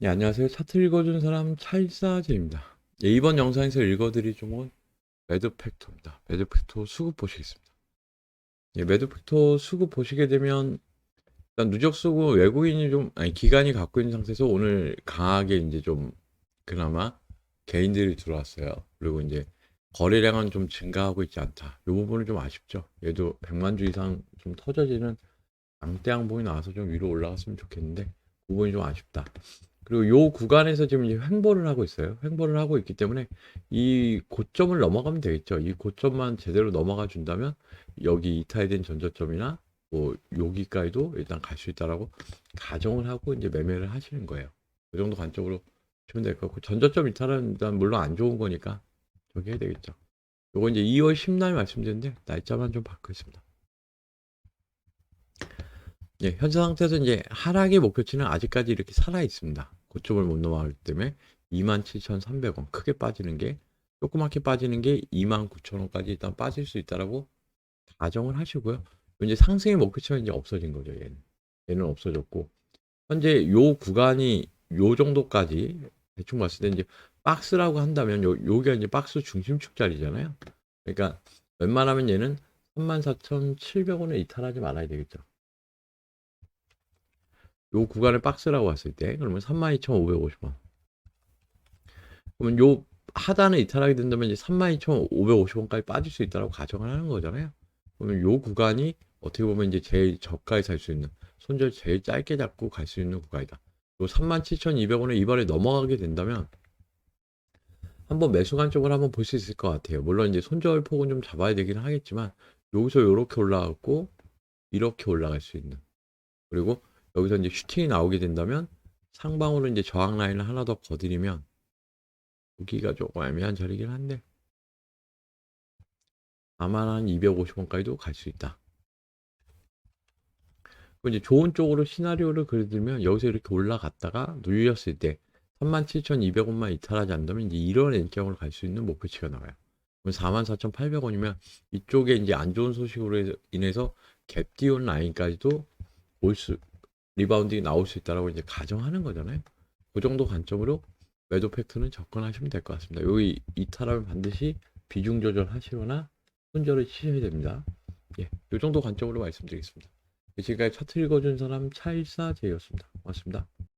네, 안녕하세요. 차트 읽어준 사람 차일사제입니다. 예, 이번 영상에서 읽어드릴 종목은 매드팩토입니다. 매드팩토 수급 보시겠습니다. 예, 매드팩토 수급 보시게 되면 일단 누적 수급 외국인이 좀 아니 기관이 갖고 있는 상태에서 오늘 강하게 이제 좀 그나마 개인들이 들어왔어요. 그리고 이제 거래량은 좀 증가하고 있지 않다. 이 부분은 좀 아쉽죠. 얘도 100만 주 이상 좀 터져지는 양대 양봉이 나와서 좀 위로 올라갔으면 좋겠는데 그 부분이 좀 아쉽다. 그리고 요 구간에서 지금 횡보를 하고 있어요. 횡보를 하고 있기 때문에 이 고점을 넘어가면 되겠죠. 이 고점만 제대로 넘어가 준다면 여기 이탈된 전저점이나 뭐 여기까지도 일단 갈 수 있다라고 가정을 하고 이제 매매를 하시는 거예요. 그 정도 관점으로 보시면 될 것 같고 전저점 이탈은 일단 물론 안 좋은 거니까 저기 해야 되겠죠. 요거 이제 2월 10날 말씀드렸는데 날짜만 좀 바꾸겠습니다. 예, 현재 상태에서 이제 하락의 목표치는 아직까지 이렇게 살아 있습니다. 고점을 못 넘어가기 때문에 27,300원 크게 빠지는 게 조그맣게 빠지는 게 29,000원까지 일단 빠질 수 있다라고 가정을 하시고요. 이제 상승의 목표치가 이제 없어진 거죠. 얘는 얘는 없어졌고 현재 요 구간이 요 정도까지 대충 봤을 때 이제 박스라고 한다면 요 요게 이제 박스 중심축 자리잖아요. 그러니까 웬만하면 얘는 34,700원에 이탈하지 말아야 되겠죠. 요 구간을 박스라고 봤을 때 그러면 32,550원. 그러면 요 하단을 이탈하게 된다면 이제 32,550원까지 빠질 수 있다고 가정을 하는 거잖아요. 그러면 요 구간이 어떻게 보면 이제 제일 저가에 살 수 있는 손절 제일 짧게 잡고 갈 수 있는 구간이다. 요 37,200원에 이번에 넘어가게 된다면 한번 매수 관점을 한번 볼 수 있을 것 같아요. 물론 이제 손절 폭은 좀 잡아야 되긴 하겠지만 여기서 이렇게 올라갔고 이렇게 올라갈 수 있는 그리고 여기서 이제 슈팅이 나오게 된다면 상방으로 이제 저항 라인을 하나 더 거드리면 여기가 조금 애매한 자리긴 한데 아마 한 250원까지도 갈 수 있다. 그리고 이제 좋은 쪽으로 시나리오를 그려들면 여기서 이렇게 올라갔다가 눌렸을 때 37,200원만 이탈하지 않다면 이제 이런 엔경으로 갈 수 있는 목표치가 나와요. 그럼 44,800원이면 이쪽에 이제 안 좋은 소식으로 인해서 갭 띄운 라인까지도 올 수, 리바운딩이 나올 수 있다라고 이제 가정하는 거잖아요. 그 정도 관점으로 매도 팩트는 접근하시면 될 것 같습니다. 여기 이탈하면 반드시 비중 조절하시거나 손절을 치셔야 됩니다. 예, 이 정도 관점으로 말씀드리겠습니다. 지금까지 차트 읽어준 사람 차일사제였습니다. 고맙습니다.